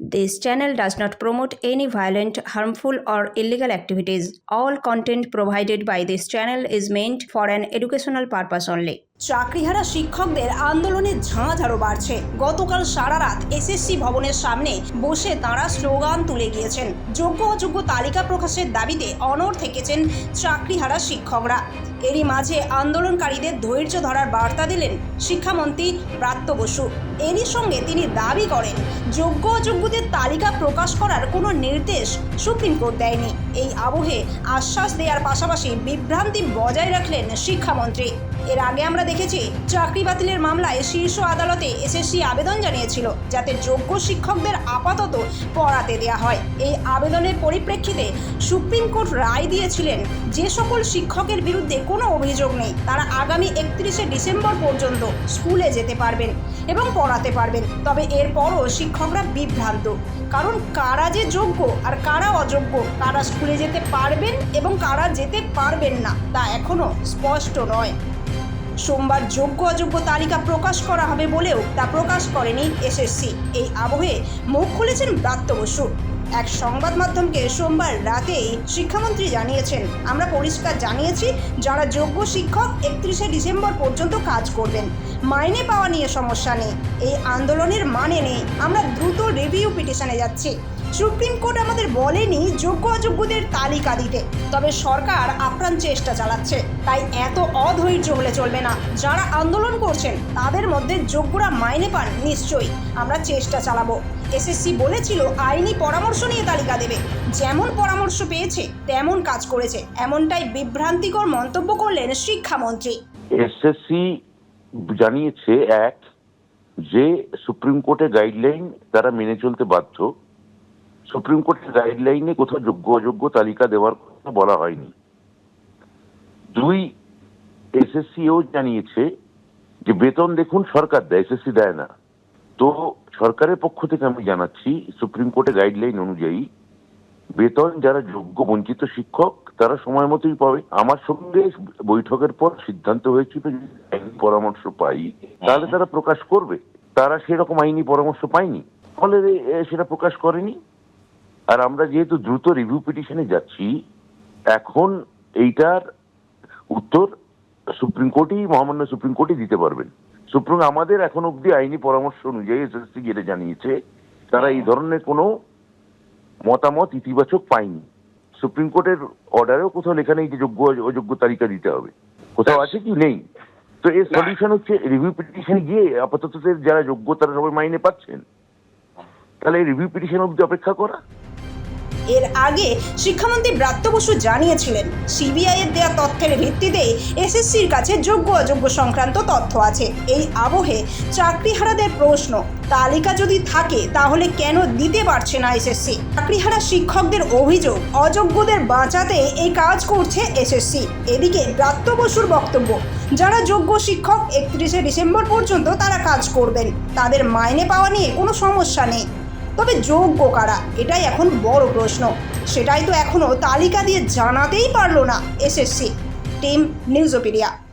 This channel does not promote any violent, harmful, or illegal activities. All content provided by this channel is meant for an educational purpose only. চাকরিহারা শিক্ষকদের আন্দোলনের ঝাঁঝারও বাড়ছে গতকাল সারা রাত SSC ভবনের সামনে বসে তাঁরা স্লোগান তুলে গিয়েছেন যোগ্য অযোগ্য তালিকা প্রকাশের দাবিতে অনড় থেকেছেন চাকরিহারা শিক্ষকরা এরই মাঝে আন্দোলনকারীদের ধৈর্য ধরার বার্তা দিলেন শিক্ষামন্ত্রী ব্রাত্য বসু। এরই সঙ্গে তিনি দাবি করেন, যোগ্য অযোগ্যদের তালিকা প্রকাশ করার কোনো নির্দেশ সুপ্রিম কোর্ট দেয়নি। এই আবহে আশ্বাস দেওয়ার পাশাপাশি বিভ্রান্তি বজায় রাখলেন শিক্ষামন্ত্রী। এর আগে আমরা দেখেছি, চাকরি বাতিলের মামলায় শীর্ষ আদালতে এসএসসি আবেদন জানিয়েছিল, যাতে যোগ্য শিক্ষকদের আপাতত পড়াতে দেওয়া হয়। এই আবেদনের পরিপ্রেক্ষিতে সুপ্রিম কোর্ট রায় দিয়েছিলেন, যে সকল শিক্ষকের বিরুদ্ধে কোনো অভিযোগ নেই, তারা আগামী একত্রিশে ডিসেম্বর পর্যন্ত স্কুলে যেতে পারবেন এবং পড়াতে পারবেন। তবে এরপরও শিক্ষকরা বিভ্রান্ত, কারণ কারা যে যোগ্য আর কারা অযোগ্য, কারা স্কুলে যেতে পারবেন এবং কারা যেতে পারবেন না, তা এখনও স্পষ্ট নয়। সোমবার যোগ্য অযোগ্য তালিকা প্রকাশ করা হবে বলেও তা প্রকাশ করেনি এসএসসি। এই আবহে মুখ খুলেছেন ব্রাত্য বসু। এক সংবাদ মাধ্যমকে সোমবার রাতেই শিক্ষামন্ত্রী জানিয়েছেন, আমরা পরিষ্কার জানিয়েছি, যারা যোগ্য শিক্ষক একত্রিশে ডিসেম্বর পর্যন্ত কাজ করবেন। মাইনে পাওয়া নিয়ে সমস্যা নেই। এই আন্দোলনের মানে নেই। আমরা দ্রুত রিভিউ পিটিশনে যাচ্ছি। সুপ্রিম কোর্ট আমাদের বলেনি যোগ্য অযোগ্যদের তালিকা দিতে। তবে সরকার আপ্রাণ চেষ্টা চালাচ্ছে। তাই এত অধৈর্য হলে চলবে না। যারা আন্দোলন করছেন, তাদের মধ্যে যোগ্যরা মাইনে পান নিশ্চয়ই। আমরা চেষ্টা চালাবো। এসএসসি বলেছিল, আইনি পরামর্শ নিয়ে তালিকা দেবে। যেমন পরামর্শ পেয়েছে, তেমন কাজ করেছে। এমনটাই বিভ্রান্তিকর মন্তব্য করলেন শিক্ষামন্ত্রী। এসএসসি জানিয়েছে, এক, যে সুপ্রিম কোর্টের গাইডলাইন তারা মেনে চলতে বাধ্য। সুপ্রিম কোর্টের গাইডলাইনে কোথাও যোগ্য অযোগ্য তালিকা দেওয়ার কথা বলা হয়নি। দুই এসএসসিও জানিয়েছে যে, বেতন দেখুন সরকার দেয় এসএসসি দেয় না। তো সরকারের পক্ষ থেকে আমি জানাচ্ছি সুপ্রিম কোর্টের গাইডলাইন অনুযায়ী বেতন যারা যোগ্য বঞ্চিত শিক্ষক তারা সময় মতোই পাবে। আমার সঙ্গে বৈঠকের পর সিদ্ধান্ত হয়েছিল পরামর্শ পাই। তাহলে তারা প্রকাশ করবে। তারা সেরকম আইনি পরামর্শ পায়নি। ফলে সেটা প্রকাশ করেনি। আর আমরা যেহেতু দ্রুত রিভিউ পিটিশনে যাচ্ছি এখন এইটার উত্তর সুপ্রিম কোর্টই মহামান্য সুপ্রিম কোর্টই দিতে পারবেন। সুপ্রিম আমাদের এখন অবধি আইনি পরামর্শ অনুযায়ী এসএসসি যেটা জানিয়েছে তারা এই ধরনের কোনো মতামত ইতিবাচক পায়নি। সুপ্রিম কোর্টের অর্ডারেও কোথাও লেখা নেই যে যোগ্য অযোগ্য তালিকা দিতে হবে। কোথাও আছে কি? নেই। তো এর সলিউশন হচ্ছে রিভিউ পিটিশন গিয়ে আপাতত যারা যোগ্য তারা সবাই মাইনে পাচ্ছেন। তাহলে রিভিউ পিটিশন অবধি অপেক্ষা করা? এর আগে শিক্ষামন্ত্রী ব্রাত্য বসু জানিয়েছিলেন সিবিআই এর দেওয়া তথ্যের ভিত্তিতে এসএসসির কাছে যোগ্য অযোগ্য সংক্রান্ত তথ্য আছে। এই আবহে চাকরিহারাদের প্রশ্ন, তালিকা যদি থাকে তাহলে কেন দিতে পারছে না এসএসসি? চাকরিহারা শিক্ষকদের অভিযোগ, অযোগ্যদের বাঁচাতে এই কাজ করছে এসএসসি। এদিকে ব্রাত্য বসুর বক্তব্য, যারা যোগ্য শিক্ষক একত্রিশে ডিসেম্বর পর্যন্ত তারা কাজ করবেন, তাদের মাইনে পাওয়া নিয়ে কোনো সমস্যা নেই। তবে যোগ্য কারা? এটাই এখন বড় প্রশ্ন। সেটাই তো এখনও তালিকা দিয়ে জানাতেই পারল না এসএসসি। Team news নিউজোপিডিয়া।